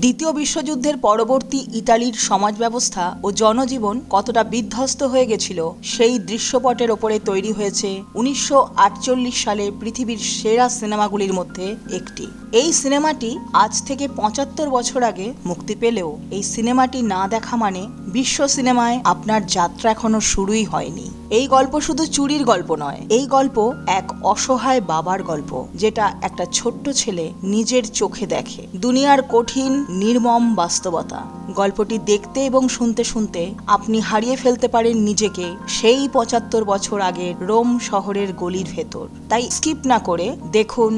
দ্বিতীয় বিশ্বযুদ্ধের পরবর্তী ইতালির সমাজ ব্যবস্থা ও জনজীবন কতটা বিধ্বস্ত হয়ে গেছিল, সেই দৃশ্যপটের ওপরে তৈরি হয়েছে উনিশশো আটচল্লিশ সালে পৃথিবীর সেরা সিনেমাগুলির মধ্যে একটি। এই সিনেমাটি আজ থেকে পঁচাত্তর বছর আগে মুক্তি পেলেও এই সিনেমাটি না দেখা মানে বিশ্ব সিনেমায় আপনার যাত্রা এখনও শুরুই হয়নি। এই গল্প শুধু চুরির গল্প নয়, এই গল্প এক অসহায় বাবার গল্প, যেটা একটা ছোট্ট ছেলে নিজের চোখে দেখে। দুনিয়ার কঠিন, নির্মম বাস্তবতা। গল্পটি দেখতে এবং শুনতে শুনতে আপনি হারিয়ে ফেলতে পারেন নিজেকে সেই পঁচাত্তর বছর আগের রোম শহরের গলির ভেতর। তাই স্কিপ না করে দেখুন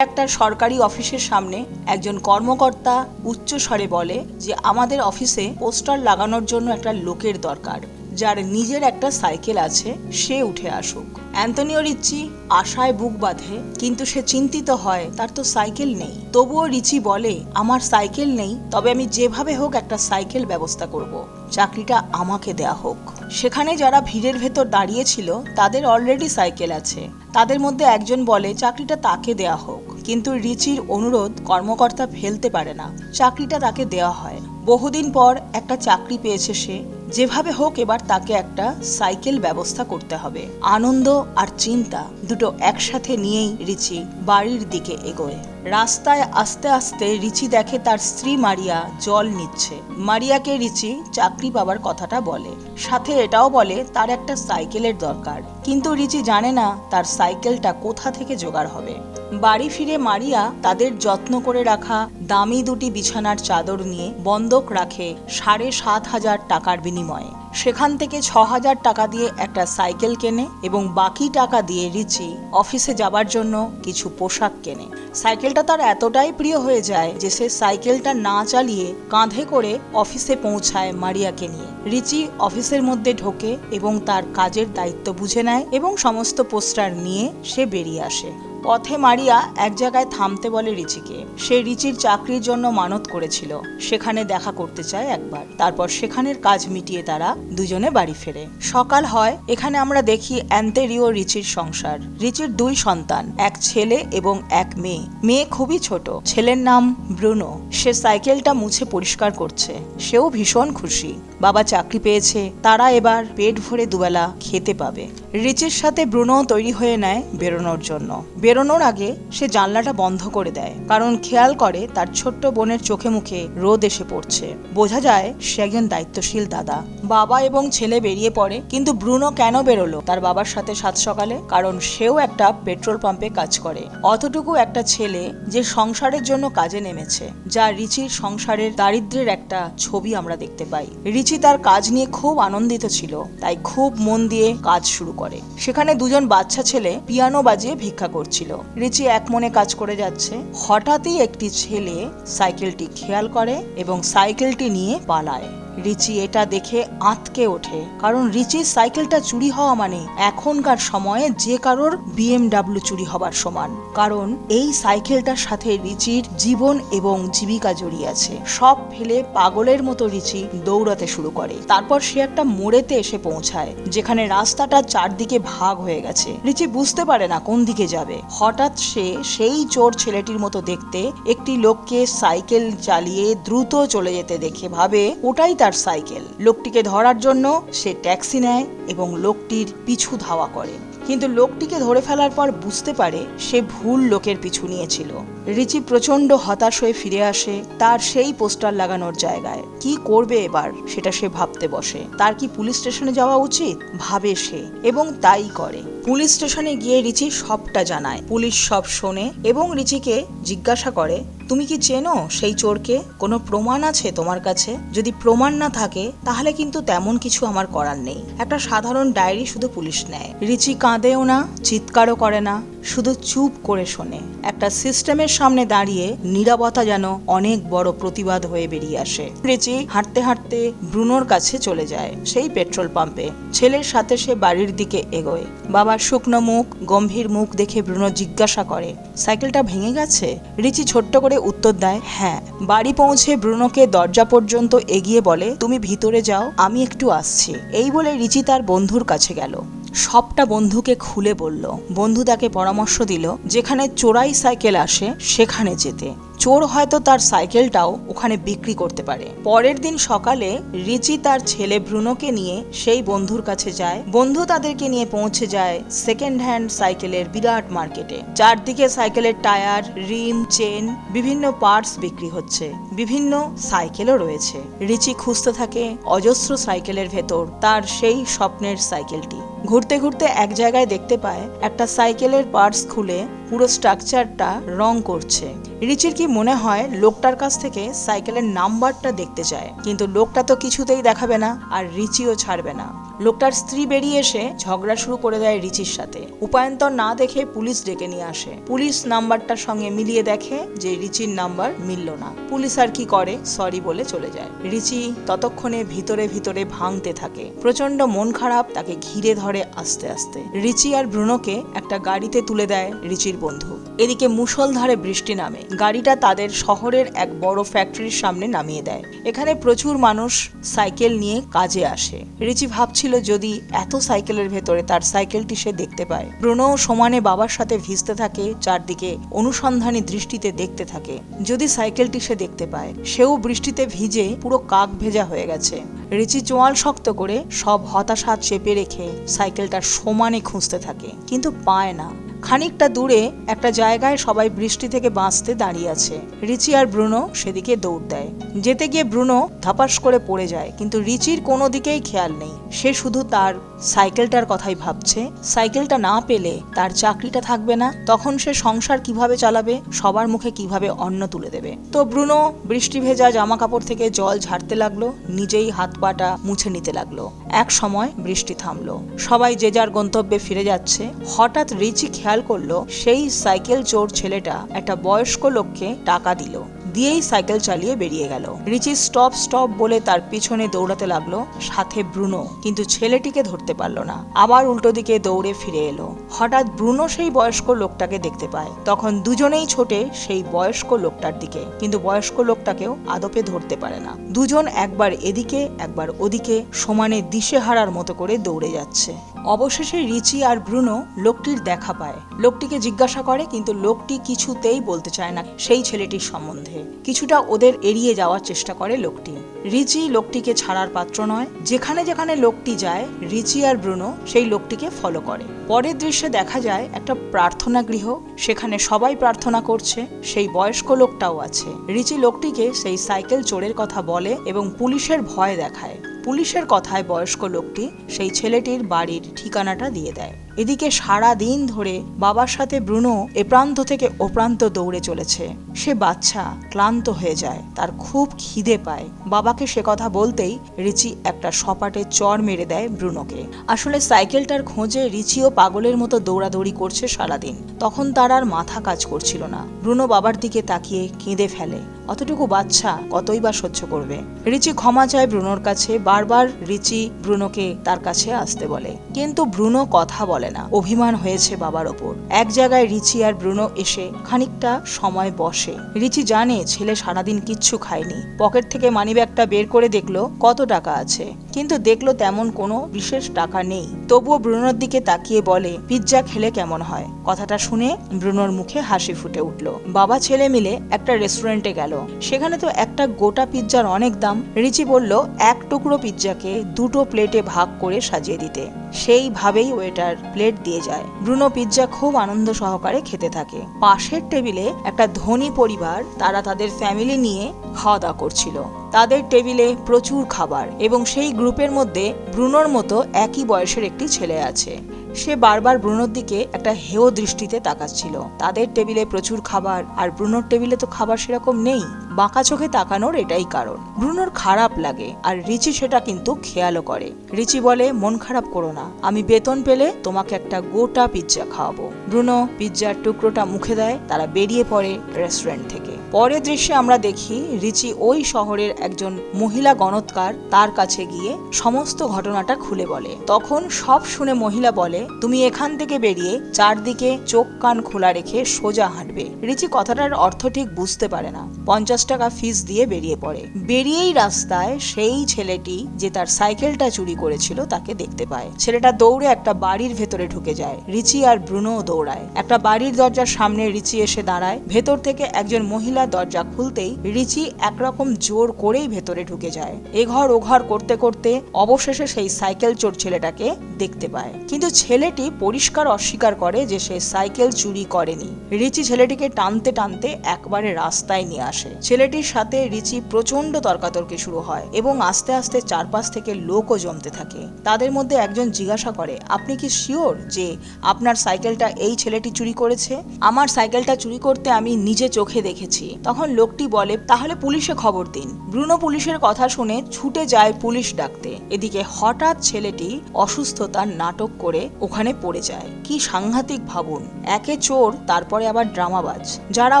একটা সরকারি অফিসের সামনে একজন কর্মকর্তা উচ্চ স্বরে বলে যে, আমাদের অফিসে পোস্টার লাগানোর জন্য একটা লোকের দরকার, যার নিজের একটা সাইকেল আছে, সে উঠে আসুক। অ্যান্টনিও রিচি আশায় বুক বাঁধে, কিন্তু সে চিন্তিত হয়, তার তো সাইকেল নেই। তবুও রিচি বলে, আমার সাইকেল নেই, তবে আমি যেভাবে হোক একটা সাইকেল ব্যবস্থা করব। চাকরিটা আমাকে দেয়া হোক। সেখানে যারা ভিড়ের ভেতর দাঁড়িয়েছিল তাদের অলরেডি সাইকেল আছে। তাদের মধ্যে একজন বলে, চাকরিটা তাকে দেয়া হোক। কিন্তু রিচির অনুরোধ কর্মকর্তা ফেলতে পারে না। চাকরিটা তাকে দেওয়া হয়। বহুদিন পর একটা চাকরি পেয়েছে সে। যেভাবে হোক এবার তাকে একটা সাইকেল ব্যবস্থা করতে হবে। আনন্দ আর চিন্তা দুটো একসাথে নিয়েই রিচি বাড়ির দিকে এগোয়। রাস্তায় আস্তে আস্তে রিচি দেখে তার স্ত্রী মারিয়া জল নিচ্ছে। মারিয়াকে রিচি চাকরি পাবার কথাটা বলে। সাথে এটাও বলে, তার একটা সাইকেলের দরকার। কিন্তু রিচি জানে না তার সাইকেলটা কোথা থেকে জোগাড় হবে। বাড়ি ফিরে মারিয়া তাদের যত্ন করে রাখা দামি দুটি বিছানার চাদর নিয়ে বন্ধক রাখে সাড়ে সাত হাজার টাকার বিনিময়ে। সেখান থেকে ছ হাজার টাকা দিয়ে একটা সাইকেল কেনে এবং বাকি টাকা দিয়ে রিচি অফিসে যাবার জন্য কিছু পোশাক কেনে। সাইকেলটা তার এতটাই প্রিয় হয়ে যায় যে সে সাইকেলটা না চালিয়ে কাঁধে করে অফিসে পৌঁছায় মারিয়াকে নিয়ে। রিচি অফিসের মধ্যে ঢোকে এবং তার কাজের দায়িত্ব বুঝে নেয় এবং সমস্ত পোস্টার নিয়ে সে বেরিয়ে আসে। পথে মারিয়া এক জায়গায় থামতে বলে রিচিকে। সে রিচির চাকরির জন্য মানত করেছিল। সেখানে দেখা করতে চায় একবার। তারপর সেখানের কাজ মিটিয়ে তারা দুজনে বাড়ি ফেরে। সকাল হয়, এখানে আমরা দেখি অ্যান্তেরিও রিচির সংসার। রিচির দুই সন্তান, এক ছেলে এবং এক মেয়ে। মেয়ে খুবই ছোট। ছেলের নাম ব্রুনো। সে সাইকেলটা মুছে পরিষ্কার করছে। সেও ভীষণ খুশি। বাবা চাকরি পেয়েছে। তারা এবার পেট ভরে দুবেলা খেতে পাবে। রিচির সাথে ব্রুনো তৈরি হয়ে নেয় বেরোনোর জন্য। বেরোনোর আগে সে জানলাটা বন্ধ করে দেয়, কারণ খেয়াল করে তার ছোট্ট বোনের চোখে মুখে রোদ এসে পড়ছে। বোঝা যায় সে একজন দায়িত্বশীল দাদা। বাবা এবং ছেলে বেরিয়ে পড়ে, কিন্তু ব্রুনো কেন বেরোলো? তার বাবার সাথে সাত সকালে, কারণ সেও একটা পেট্রোল পাম্পে কাজ করে। অতটুকু একটা ছেলে যে সংসারের জন্য কাজে নেমেছে, যা রিচির সংসারের দারিদ্রের একটা ছবি আমরা দেখতে পাই। রিচি তার কাজ নিয়ে খুব আনন্দিত ছিল, তাই খুব মন দিয়ে কাজ শুরু করে। সেখানে দুজন বাচ্চা ছেলে পিয়ানো বাজিয়ে ভিক্ষা করছিল। রিচি এক মনে কাজ করে যাচ্ছে। হঠাৎই একটি ছেলে সাইকেলটি খেয়াল করে এবং সাইকেলটি নিয়ে পালায়। রিচি এটা দেখে আঁতকে ওঠে, কারণ রিচির সাইকেলটা চুরি হওয়া মানে এখনকার সময়ে যে কারোর বিএমডাব্লিউ চুরি হবার সমান। কারণ এই সাইকেলটার সাথে রিচির জীবন এবং জীবিকা জড়িয়ে আছে। সব ফেলে পাগলের মতো রিচি দৌড়াতে শুরু করে। তারপর সে একটা মোড়েতে এসে পৌঁছায়, যেখানে রাস্তাটা চারদিকে ভাগ হয়ে গেছে। রিচি বুঝতে পারে না কোন দিকে যাবে। হঠাৎ সে সেই চোর ছেলেটির মতো দেখতে একটি লোককে সাইকেল চালিয়ে দ্রুত চলে যেতে দেখে ভাবে, ওটাই তার সাইকেল। লোকটিকে ধরার জন্য সে ট্যাক্সি নেয় এবং লোকটির পিছু ধাওয়া করে। কিন্তু লোকটিকে ধরে ফেলার পর বুঝতে পারে সে ভুল লোকের পিছু নিয়েছিল। রিচি প্রচণ্ড হতাশ হয়ে ফিরে আসে তার সেই পোস্টার লাগানোর জায়গায়। কি করবে এবার? সেটা সে ভাবতে বসে। তার কি পুলিশ স্টেশনে যাওয়া উচিত? ভাবে সে। এবং তাই করে। পুলিশ স্টেশনে গিয়ে রিচি সবটা জানায়। পুলিশ সব শোনে এবং রিচিকে জিজ্ঞাসা করে, তুমি কি চেনো সেই চোরকে? কোনো প্রমাণ আছে তোমার কাছে? যদি প্রমাণ না থাকে, তাহলে কিন্তু তেমন কিছু আমার করার নেই। একটা সাধারণ ডায়েরি শুধু পুলিশ নেয়। রিচি কাঁদেও না, চিৎকারও করে না। শুধু চুপ করে শোনে। একটা সিস্টেমের সামনে দাঁড়িয়ে নিরাপত্তা যেন অনেক বড় প্রতিবাদ হয়ে বেরিয়ে আসে। রিচি হাঁটতে হাঁটতে ব্রুনোর কাছে চলে যায় সেই পেট্রোল পাম্পে। ছেলের সাথে সে বাড়ির দিকে এগোয়। বাবার শুকনো মুখ, গম্ভীর মুখ দেখে ব্রুনো জিজ্ঞাসা করে, সাইকেলটা ভেঙে গেছে? রিচি ছোট্ট করে উত্তর দেয় হ্যাঁ। বাড়ি পৌঁছে ব্রুনোকে দরজা পর্যন্ত এগিয়ে বলে, তুমি ভিতরে যাও, আমি একটু আসছি। এই বলে রিচি তার বন্ধুর কাছে গেল। সবটা বন্ধুকে খুলে বলল। বন্ধু তাকে পরামর্শ দিল, যেখানে চোরাই সাইকেল আসে, সেখানে যেতে। চোর হয়তো তার সাইকেলটাও ওখানে বিক্রি করতে পারে। পরের দিন সকালে রিচি তার ছেলে ব্রুনোকে নিয়ে সেই বন্ধুর কাছে যায়। বন্ধু তাদেরকে নিয়ে পৌঁছে যায় সেকেন্ড হ্যান্ড সাইকেলের বিরাট মার্কেটে। চারদিকে সাইকেলের টায়ার, রিম, চেন, বিভিন্ন পার্টস বিক্রি হচ্ছে। বিভিন্ন সাইকেলও রয়েছে। রিচি খুঁজতে থাকে অজস্র সাইকেলের ভেতর, তার সেই স্বপ্নের সাইকেলটি। ঘুরতে ঘুরতে এক জায়গায় দেখতে পায় একটা সাইকেলের পার্টস খুলে পুরো স্ট্রাকচারটা রং করছে। রিচির কি মনে হয়, লোকটার কাছ থেকে সাইকেলের নাম্বারটা দেখতে চায়। কিন্তু লোকটা তো কিছুতেই দেখাবে না, আর রিচিও ছাড়বে না। লোকটার স্ত্রী বেরিয়ে এসে ঝগড়া শুরু করে দেয় রিচির সাথে। উপায়ন্তর না দেখে পুলিশ ডেকে নিয়ে আসে। পুলিশ নাম্বারটার সঙ্গে মিলিয়ে দেখে যে রিচির নাম্বার মিলল না। পুলিশ আর কি করে, সরি বলে চলে যায়। রিচি ততক্ষণে ভিতরে ভিতরে ভাঙতে থাকে। প্রচণ্ড মন খারাপ, তাকে ঘিরে ধরে আস্তে আস্তে। রিচি আর ব্রুনোকে একটা গাড়িতে তুলে দেয় রিচির বন্ধু। এদিকে মুষলধারে বৃষ্টি নামে। গাড়িটা তাদের শহরের এক বড় ফ্যাক্টরির সামনে নামিয়ে দেয়। এখানে প্রচুর মানুষ সাইকেল নিয়ে কাজে আসে। রিচি ভাবছিল যদি এত সাইকেলের ভেতরে তার সাইকেলটি সে দেখতে পায়। ব্রুনো সমানে বাবার সাথে ভিজতে থাকে, চারদিকে অনুসন্ধানী দৃষ্টিতে দেখতে থাকে। যদি সাইকেলটি সে দেখতে পায়, সেও বৃষ্টিতে ভিজে পুরো কাক ভেজা হয়ে গেছে। রিচি চোয়াল শক্ত করে সব হতাশা চেপে রেখে সাইকেলটা সমানে খুঁজতে থাকে, কিন্তু পায় না। খানিকটা দূরে একটা জায়গায় সবাই বৃষ্টি থেকে বাঁচতে দাঁড়িয়ে আছে। রিচি আর ব্রুনো সেদিকে দৌড় দেয়। যেতে গিয়ে ব্রুনো ধাপাস করে পড়ে যায়, কিন্তু রিচির কোনো দিকেই খেয়াল নেই। সে শুধু তার সাইকেলটার কথাই ভাবছে। সাইকেলটা না পেলে তার চাকরিটা থাকবে না। তখন সে সংসার কীভাবে চালাবে, সবার মুখে কীভাবে অন্ন তুলে দেবে? তো ব্রুনো বৃষ্টি ভেজা জামা কাপড় থেকে জল ঝাড়তে লাগল, নিজেই হাত পাটা মুছে নিতে লাগল। এক সময় বৃষ্টি থামলো। সবাই যে যার গন্তব্যে ফিরে যাচ্ছে, হঠাৎ রিচি খেয়াল করল, সেই সাইকেল চোর ছেলেটা একটা বয়স্ক লোককে টাকা দিল। দিয়েই সাইকেল চালিয়ে বেরিয়ে গেল। রিচি স্টপ স্টপ বলে তার পিছনে দৌড়াতে লাগল, সাথে ব্রুনো, কিন্তু ছেলেটিকে ধরতে পারল না। আবার উল্টো দিকে দৌড়ে ফিরে এলো। হঠাৎ ব্রুনো সেই বয়স্ক লোকটাকে দেখতে পায়। তখন দুজনেই ছোটে সেই বয়স্ক লোকটার দিকে, কিন্তু বয়স্ক লোকটাকেও আদপে ধরতে পারে না। দুজন একবার এদিকে, একবার ওদিকে, সমানে দিশেহারার মতো করে দৌড়ে যাচ্ছে। অবশেষে রিচি আর ব্রুনো লোকটির দেখা পায়। লোকটিকে জিজ্ঞাসা করে, কিন্তু লোকটি কিছুতেই বলতে চায় না সেই ছেলেটির সম্বন্ধে। কিছুটা ওদের এড়িয়ে যাওয়ার চেষ্টা করে লোকটি। রিচি লোকটিকে ছাড়ার পাত্র নয়। যেখানে যেখানে লোকটি যায়, রিচি আর ব্রুনো সেই লোকটিকে ফলো করে। পরের দৃশ্যে দেখা যায় একটা প্রার্থনা গৃহ। সেখানে সবাই প্রার্থনা করছে, সেই বয়স্ক লোকটাও আছে। রিচি লোকটিকে সেই সাইকেল চোরের কথা বলে এবং পুলিশের ভয় দেখায়। পুলিশের কথায় বয়স্ক লোকটি সেই ছেলেটির বাড়ির ঠিকানাটা দিয়ে দেয়। এদিকে সারা দিন ধরে বাবার সাথে ব্রুনো এ প্রান্ত থেকে ও প্রান্ত দৌড়ে চলেছে। সে বাচ্চা ক্লান্ত হয়ে যায়, তার খুব খিদে পায়। বাবাকে সে কথা বলতেই রিচি একটা সপাটে চর মেরে দেয় ব্রুনোকে। আসলে সাইকেলটার খোঁজে রিচিও পাগলের মতো দৌড়াদৌড়ি করছে সারাদিন তখন তার আর মাথা কাজ করছিল না। ব্রুনো বাবার দিকে তাকিয়ে কেঁদে ফেলে। অতটুকু বাচ্চা কতই বা সহ্য করবে? রিচি ক্ষমা চায় ব্রুনোর কাছে। বারবার রিচি ব্রুনোকে তার কাছে আসতে বলে। কিন্তু ব্রুনো কথা বলে না। অভিমান হয়েছে বাবার ওপর। এক জায়গায় রিচি আর ব্রুনো এসে খানিকটা সময় বসে। রিচি জানে ছেলে সারাদিন কিচ্ছু খায়নি। পকেট থেকে মানিব্যাগটা বের করে দেখল, কত টাকা আছে। কিন্তু দেখল তেমন কোনো বিশেষ টাকা নেই। তবুও ব্রুনোর দিকে তাকিয়ে বলে, পিৎজা খেলে কেমন হয়? কথাটা শুনে ব্রুনোর মুখে হাসি ফুটে উঠল। বাবা ছেলে মিলে একটা রেস্টুরেন্টে গেল। সেখানে তো একটা গোটা পিৎজার অনেক দাম। রিচি বলল, এক টুকরো পিৎজাকে দুটো প্লেটে ভাগ করে সাজিয়ে দিতে। সেইভাবেই ওয়েটার প্লেট দিয়ে যায়। ব্রুনো পিৎজা খুব আনন্দ সহকারে খেতে থাকে। পাশের টেবিলে একটা ধনী পরিবার, তারা তাদের ফ্যামিলি নিয়ে খাওয়া দাওয়া করছিল। তাদের টেবিলে প্রচুর খাবার এবং সেই গ্রুপের মধ্যে ব্রুনোর মতো একই বয়সের একটি ছেলে আছে। সে বারবার ব্রুনোর দিকে একটা হেয় দৃষ্টিতে তাকাচ্ছিল। তাদের টেবিলে প্রচুর খাবার, আর ব্রুনোর টেবিলে তো খাবার সেরকম নেই। বাঁকা চোখে তাকানোর এটাই কারণ। ব্রুনোর খারাপ লাগে, আর রিচি সেটা কিন্তু খেয়ালও করে। রিচি বলে, মন খারাপ করো না, আমি বেতন পেলে তোমাকে একটা গোটা পিৎজা খাওয়াবো। ব্রুনো পিৎজার টুকরোটা মুখে দেয়, তারা বেরিয়ে পড়ে রেস্টুরেন্ট থেকে। পরের দৃশ্যে আমরা দেখি, রিচি ওই শহরের একজন মহিলা গণৎকার, তার কাছে গিয়ে সমস্ত ঘটনাটা খুলে বলে। তখন সব শুনে মহিলা বলে, তুমি এখান থেকে বেরিয়ে চারদিকে চোখ কান খোলা রেখে সোজা হাঁটবে। রিচি কথাটার অর্থ ঠিক বুঝতে পারে না। পঞ্চাশ টাকা ফিস দিয়ে বেরিয়ে পড়ে। বেরিয়েই রাস্তায় সেই ছেলেটি যে তার সাইকেলটা চুরি করেছিল তাকে দেখতে পায়। ছেলেটা দৌড়ে একটা বাড়ির ভেতরে ঢুকে যায়। রিচি আর ব্রুনোও দৌড়ায়। একটা বাড়ির দরজার সামনে রিচি এসে দাঁড়ায়। ভেতর থেকে একজন মহিলা দরজা খুলতেই রিচি একরকম জোর করেই ভেতরে ঢুকে যায়। এ ঘর ও ঘর করতে করতে অবশেষে সেই সাইকেল চোর ছেলেটাকে দেখতে পায়। কিন্তু ছেলেটি পরিষ্কার অস্বীকার করে যে সে সাইকেল চুরি করেনি। রিচি ছেলেটিকে টানতে টানতে একবারে রাস্তায় নিয়ে আসে। ছেলেটির সাথে রিচি প্রচণ্ড তর্কাতর্কি শুরু হয় এবং আস্তে আস্তে চারপাশ থেকে লোকও জমতে থাকে। তাদের মধ্যে একজন জিজ্ঞাসা করে, আপনি কি শিওর যে আপনার সাইকেলটা এই ছেলেটি চুরি করেছে? আমার সাইকেলটা চুরি করতে আমি নিজে চোখে দেখেছি। তখন লোকটি বলে, তাহলে পুলিশে খবর দিন। ব্রুনো পুলিশের কথা শুনে ছুটে যায় পুলিশ ডাকতে। এদিকে হঠাৎ ছেলেটি অসুস্থতার নাটক করে ওখানে পড়ে যায়। কি সাংঘাতিক ভাবুন। একে চোর, তারপরে আবার ড্রামাবাজ। যারা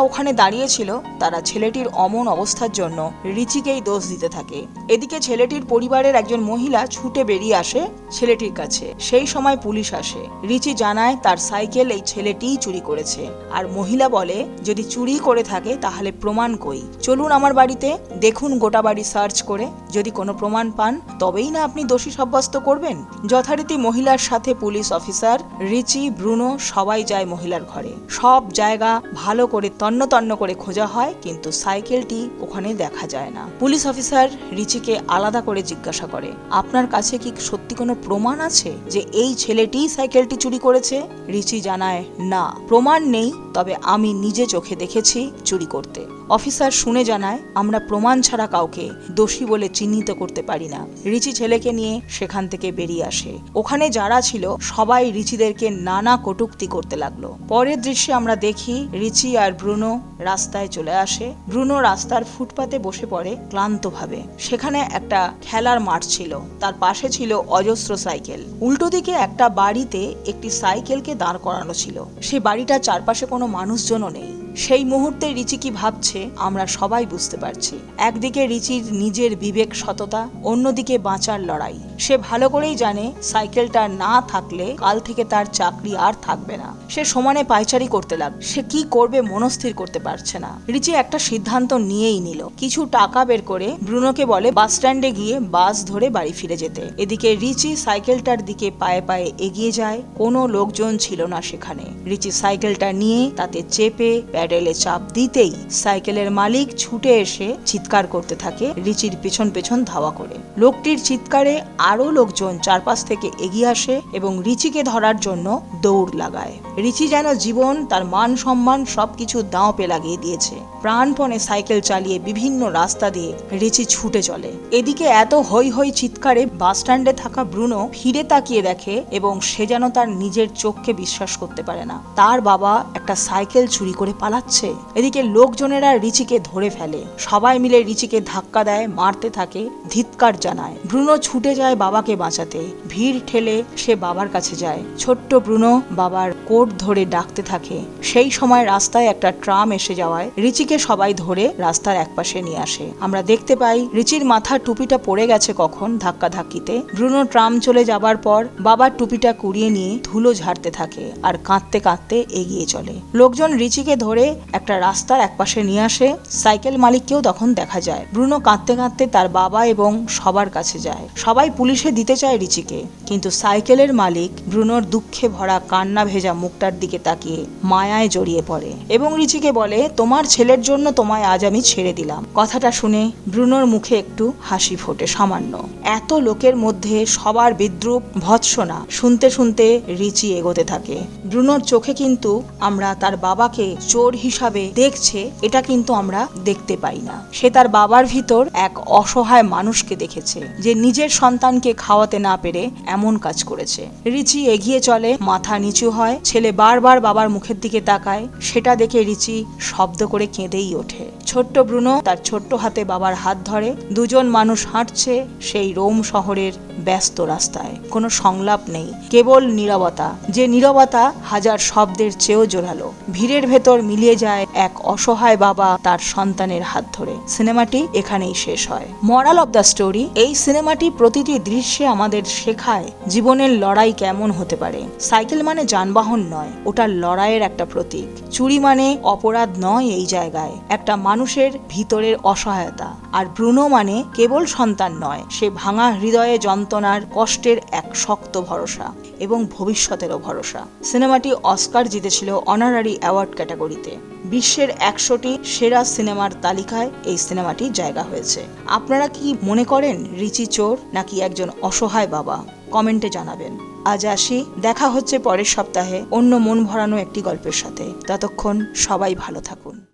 ওখানে দাঁড়িয়েছিল তারা ছেলেটির অমন অবস্থার জন্য রিচিকেই দোষ দিতে থাকে। এদিকে ছেলেটির পরিবারের একজন মহিলা ছুটে বেরিয়ে আসে ছেলেটির কাছে। সেই সময় পুলিশ আসে। রিচি জানায় তার সাইকেল এই ছেলেটিই চুরি করেছে। আর মহিলা বলে, যদি চুরি করে থাকে তাহলে প্রমাণ কই? চলুন আমার বাড়িতে, দেখুন গোটা বাড়ি সার্চ করে। যদি কোনো প্রমাণ পান, তবেই না আপনি দোষী সাব্যস্ত করবেন? যথারীতি মহিলার সাথে পুলিশ অফিসার, রিচি, ব্রুনো সবাই যায় মহিলার ঘরে। সব জায়গা ভালো করে তন্ন তন্ন করে খোঁজা হয়, কিন্তু সাইকেলটি ওখানে দেখা যায় না। পুলিশ অফিসার রিচিকে আলাদা করে জিজ্ঞাসা করে, আপনার কাছে কি সত্যি কোনো প্রমাণ আছে যে এই ছেলেটি সাইকেলটি চুরি করেছে? রিচি জানায়, না, প্রমাণ নেই, তবে আমি নিজে চোখে দেখেছি চুরি করতে। অফিসার শুনে জানায়, আমরা প্রমাণ ছাড়া কাউকে দোষী বলে চিহ্নিত করতে পারি না। রিচি ছেলেকে নিয়ে সেখান থেকে বেরিয়ে আসে। ওখানে যারা ছিল, সবাই রিচিদেরকে নানা কটুক্তি করতে লাগল। পরের দৃশ্যে আমরা দেখি, রিচি আর ব্রুনো রাস্তায় চলে আসে। ব্রুনো রাস্তার ফুটপাতে বসে পড়ে ক্লান্তভাবে। সেখানে একটা খেলার মাঠ ছিল। তার পাশে ছিল অজস্র সাইকেল। উল্টো দিকে একটা বাড়িতে একটি সাইকেলকে দাঁড় করানো ছিল। সে বাড়িটার চারপাশে কোনো মানুষজনও নেই। সেই মুহূর্তে রিচি কি ভাবছে, আমরা সবাই বুঝতে পারছি। একদিকে রিচির নিজের বিবেক সততা, অন্যদিকে বাঁচার লড়াই। সে ভালো করেই জানে, সাইকেলটা না থাকলে কাল থেকে তার চাকরি আর থাকবে না। সে সমানে পায়চারি করতে লাগ, সে কি করবে মনস্থির করতে পারছে না। রিচি একটা সিদ্ধান্ত নিয়েই নিল। কিছু টাকা বের করে ব্রুনোকে বলে বাস স্ট্যান্ডে গিয়ে বাস ধরে বাড়ি ফিরে যেতে। এদিকে রিচি সাইকেলটার দিকে পায়ে পায়ে এগিয়ে যায়, কোনো লোকজন ছিল না সেখানে। রিচি সাইকেলটা নিয়ে তাতে চেপে প্যাডেলে চাপ দিতেই সাইকেলের মালিক ছুটে এসে চিৎকার করতে থাকে রিচির পেছন পেছন ধাওয়া করে। লোকটির চিৎকারে আরও লোকজন চারপাশ থেকে এগিয়ে আসে এবং রিচিকে ধরার জন্য দৌড় লাগায়। রিচি যেন জীবন, তার মান সম্মান সবকিছু দাঁও পে লাগিয়ে দিয়েছে। প্রাণপণে সাইকেল চালিয়ে বিভিন্ন রাস্তা দিয়ে রিচি ছুটে চলে। এদিকে এত হই হই চিৎকারে বাস স্ট্যান্ডে থাকা ব্রুনো ফিরে তাকিয়ে দেখে এবং সে যেন তার নিজের চোখকে বিশ্বাস করতে পারে না। তার বাবা একটা সাইকেল চুরি করে পালাচ্ছে এদিকে লোকজনেরা রিচিকে ধরে ফেলে। সবাই মিলে রিচিকে ধাক্কা দেয়, মারতে থাকে, ধিৎকার জানায়। ব্রুনো ছুটে যায় বাবাকে বাঁচাতে। ভিড় ঠেলে সে বাবার কাছে যায়। ছোট্ট ব্রুনো বাবার কোট ধরে ডাকতে থাকে। সেই সময় রাস্তায় একটা ট্রাম এসে যাওয়ায় রিচিকে সবাই ধরে রাস্তার একপাশে নিয়ে আসে। আমরা দেখতে পাই রিচির মাথার টুপিটা পড়ে গেছে কখন ধাক্কা ধাক্কিতে ব্রুনো ট্রাম চলে যাবার পর বাবার টুপিটা কুড়িয়ে নিয়ে ধুলো ঝাড়তে থাকে আর কাঁদতে কাঁদতে এগিয়ে চলে। লোকজন রিচিকে ধরে একটা রাস্তার একপাশে নিয়ে আসে। সাইকেল মালিককেও তখন দেখা যায়। ব্রুনো কাঁদতে কাঁদতে তার বাবা এবং সবার কাছে যায়। সবাই পুলিশে দিতে চায় রিচিকে। কিন্তু সাইকেলের মালিক ব্রুনোর দুঃখে ভরা কান্না ভেজা মুখটার দিকে তাকিয়ে মায়ায় জড়িয়ে পড়ে এবং রিচিকে বলে, তোমার ছেলের জন্য তোমায় আজ আমি ছেড়ে দিলাম। কথাটা শুনে ব্রুনোর মুখে একটু হাসি ফোটে সামান্য। এত লোকের মধ্যে সবার বিদ্রুপ ভৎসনা শুনতে শুনতে রিচি এগোতে থাকে। ব্রুনোর চোখে কিন্তু আমরা তার বাবাকে চোর হিসাবে দেখছে, এটা কিন্তু আমরা দেখতে পাই না। সে তার বাবার ভিতর এক অসহায় মানুষকে দেখেছে, যে নিজের সন্তানকে খাওয়াতে না পেরে এমন কাজ করেছে। রিচি এগিয়ে চলে, মাথা নিচু হয়, ছেলে বারবার বাবার মুখের দিকে তাকায়, সেটা দেখে রিচি শব্দ করে কেঁদেই ওঠে। ছোট্ট ব্রুনো তার ছোট্ট হাতে বাবার হাত ধরে, দুজন মানুষ হাঁটছে সেই রোম শহরের ব্যস্ত রাস্তায়। কোনো সংলাপ নেই, কেবল নীরবতা। যে নীরবতা হাজার শব্দের চেয়েও জোরালো। ভিড়ের ভেতর মিলিয়ে যায় এক অসহায় বাবা তার সন্তানের হাত ধরে। সিনেমাটি এখানেই শেষ হয়। মরাল অব দ্য স্টোরি, এই সিনেমাটি প্রতিটি দৃশ্যে আমাদের শেখায় জীবনের লড়াই কেমন হতে পারে। সাইকেল মানে যানবাহন নয়, ওটা লড়াইয়ের একটা প্রতীক। চুরি মানে অপরাধ নয় এই জায়গায়, একটা মানুষের ভিতরের অসহায়তা। আর ব্রুনো মানে কেবল সন্তান নয়, সে ভাঙা হৃদয়ে যন্ত্রণার কষ্টের এক শক্ত ভরসা এবং ভবিষ্যতেরও ভরসা। সিনেমাটি অস্কার জিতেছিল অনারারি অ্যাওয়ার্ড ক্যাটাগরিতে। বিশ্বের একশোটি সেরা সিনেমার তালিকায় এই সিনেমাটি জায়গা হয়েছে। আপনারা কি মনে করেন রিচি চোর নাকি একজন অসহায় বাবা? কমেন্টে জানাবেন। আজ আসি, দেখা হচ্ছে পরের সপ্তাহে অন্য মন ভরানো একটি গল্পের সাথে। ততক্ষণ সবাই ভালো থাকুন।